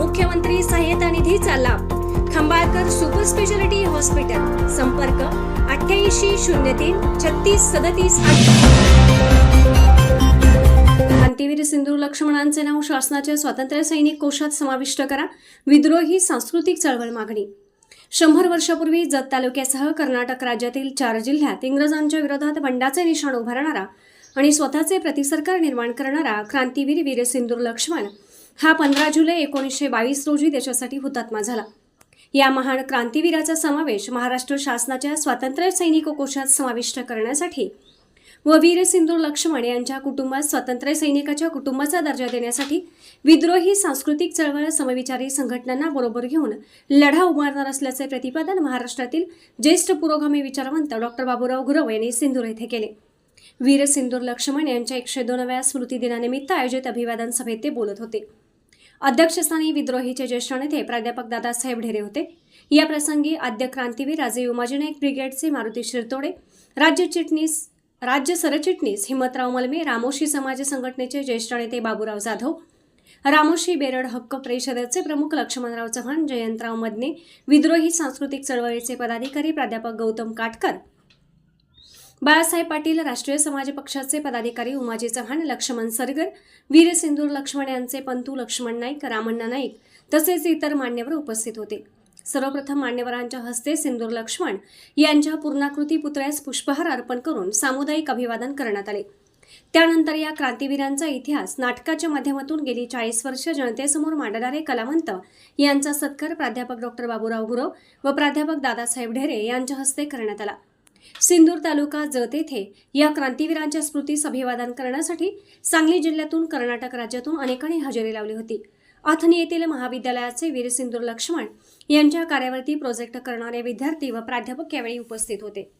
मुख्यमंत्री सहायता निधीचा लाभ. Khambalkar super speciality hospital. संपर्क अठ्ठ्याऐंशी शून्य तीन छत्तीस सदतीस क्रांतीवीर सिंधू लक्ष्मणांचे नाव शासनाच्या स्वातंत्र्य सैनिक कोशात समाविष्ट करा. विद्रोही सांस्कृतिक चळवळ मागणी. शंभर वर्षापूर्वी जत तालुक्यासह कर्नाटक राज्यातील चार जिल्ह्यात इंग्रजांच्या विरोधात बंडाचे निशाण उभारणारा आणि स्वतःचे प्रतिसरकार निर्माण करणारा क्रांतीवीर वीर सिंदूर लक्ष्मण हा पंधरा जुलै एकोणीसशे बावीस रोजी देशासाठी हुतात्मा झाला. या महान क्रांतीवीराचा समावेश महाराष्ट्र शासनाच्या स्वातंत्र्य सैनिक कोशात समाविष्ट करण्यासाठी व वीर सिंधू लक्ष्मण यांच्या कुटुंबात स्वातंत्र्य सैनिकाच्या कुटुंबाचा दर्जा देण्यासाठी विद्रोही सांस्कृतिक चळवळ समविचारी संघटनांना बरोबर घेऊन लढा उभारणार असल्याचे प्रतिपादन महाराष्ट्रातील ज्येष्ठ पुरोगामी विचारवंत डॉक्टर बाबूराव गुरव यांनी सिंधूर येथे केले. वीर सिंधूर लक्ष्मण यांच्या एकशे दोनव्या स्मृती दिनानिमित्त आयोजित अभिवादन सभेत ते बोलत होते. अध्यक्षस्थानी विद्रोहीचे ज्येष्ठ नेते प्राध्यापक दादासाहेब ढेरे होते. या प्रसंगी आद्य क्रांतीवीर राजे उमाजी नाईक ब्रिगेडचे मारुती शिरतोडे राज्य चिटणीस राज्य सरचिटणीस हिम्मतराव मलमे रामोशी समाज संघटनेचे ज्येष्ठ नेते बाबूराव जाधव रामोशी बेरड हक्क परिषदेचे प्रमुख लक्ष्मणराव चव्हाण जयंतराव मदने विद्रोही सांस्कृतिक चळवळीचे पदाधिकारी प्राध्यापक गौतम काटकर बाळासाहेब पाटील राष्ट्रीय समाज पक्षाचे पदाधिकारी उमाजी चव्हाण लक्ष्मण सरगर वीर सिंदूर लक्ष्मण यांचे पंतू लक्ष्मण नाईक रामण्णा नाईक तसेच इतर मान्यवर उपस्थित होते. सर्वप्रथम मान्यवरांच्या हस्ते सिंदूर लक्ष्मण यांच्या पूर्णाकृती पुतळ्यास पुष्पहार अर्पण करून सामुदायिक अभिवादन करण्यात आले. त्यानंतर या क्रांतीवीरांचा इतिहास नाटकाच्या माध्यमातून गेली चाळीस वर्ष जनतेसमोर मांडणारे कलावंत यांचा सत्कार प्राध्यापक डॉक्टर बाबूराव गुरव व प्राध्यापक दादासाहेब ढेरे यांच्या हस्ते करण्यात आला. सिंदूर तालुका जत येथे या क्रांतीवीरांच्या स्मृतीस अभिवादन करण्यासाठी सांगली जिल्ह्यातून कर्नाटक राज्यातून अनेकांनी हजेरी लावली होती. अथनी येथील महाविद्यालयाचे वीर सिंदूर लक्ष्मण यांच्या कार्यावरती प्रोजेक्ट करणारे विद्यार्थी व प्राध्यापक यावेळी उपस्थित होते.